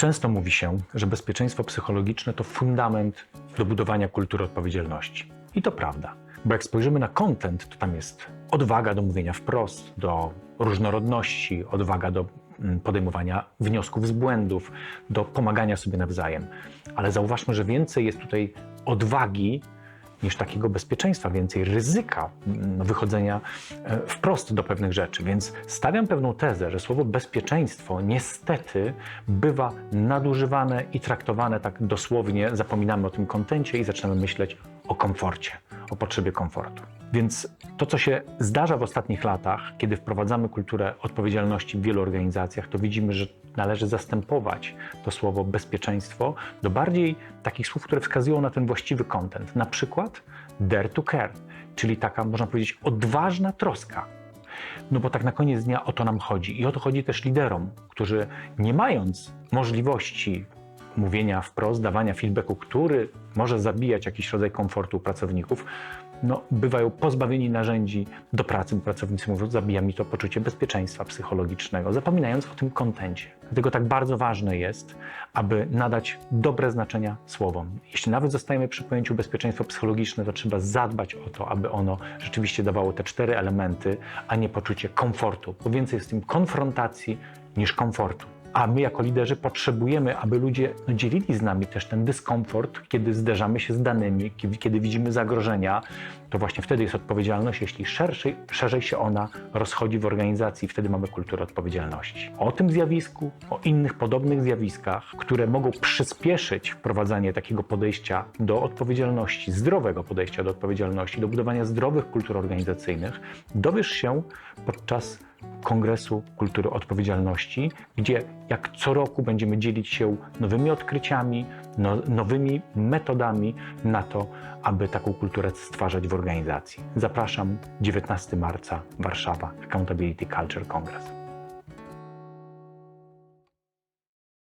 Często mówi się, że bezpieczeństwo psychologiczne to fundament do budowania kultury odpowiedzialności. I to prawda. Bo jak spojrzymy na content, to tam jest odwaga do mówienia wprost, do różnorodności, odwaga do mm, podejmowania wniosków z błędów, do pomagania sobie nawzajem. Ale zauważmy, że więcej jest tutaj odwagi niż takiego bezpieczeństwa, więcej ryzyka mm, wychodzenia e, wprost do pewnych rzeczy. Więc stawiam pewną tezę, że słowo bezpieczeństwo niestety bywa nadużywane i traktowane tak dosłownie. Zapominamy o tym kontencie i zaczynamy myśleć o komforcie, o potrzebie komfortu. Więc to, co się zdarza w ostatnich latach, kiedy wprowadzamy kulturę odpowiedzialności w wielu organizacjach, to widzimy, że należy zastępować to słowo bezpieczeństwo do bardziej takich słów, które wskazują na ten właściwy content. Na przykład dare to care, czyli taka, można powiedzieć, odważna troska. No bo tak na koniec dnia o to nam chodzi. I o to chodzi też liderom, którzy nie mając możliwości mówienia wprost, dawania feedbacku, który może zabijać jakiś rodzaj komfortu pracowników, no, bywają pozbawieni narzędzi do pracy. Pracownicy mówią, zabija mi to poczucie bezpieczeństwa psychologicznego, zapominając o tym kontencie. Dlatego tak bardzo ważne jest, aby nadać dobre znaczenia słowom. Jeśli nawet zostajemy przy pojęciu bezpieczeństwo psychologiczne, to trzeba zadbać o to, aby ono rzeczywiście dawało te cztery elementy, a nie poczucie komfortu, bo więcej jest w tym konfrontacji niż komfortu. A my jako liderzy potrzebujemy, aby ludzie no, dzielili z nami też ten dyskomfort, kiedy zderzamy się z danymi, kiedy, widzimy zagrożenia. To właśnie wtedy jest odpowiedzialność, jeśli szerszej, szerzej się ona rozchodzi w organizacji, wtedy mamy kulturę odpowiedzialności. O tym zjawisku, o innych podobnych zjawiskach, które mogą przyspieszyć wprowadzanie takiego podejścia do odpowiedzialności, zdrowego podejścia do odpowiedzialności, do budowania zdrowych kultur organizacyjnych, dowiesz się podczas Kongresu Kultury Odpowiedzialności, gdzie jak co roku będziemy dzielić się nowymi odkryciami, no, nowymi metodami na to, aby taką kulturę stwarzać w organizacji. Zapraszam 19 marca Warszawa Accountability Culture Congress.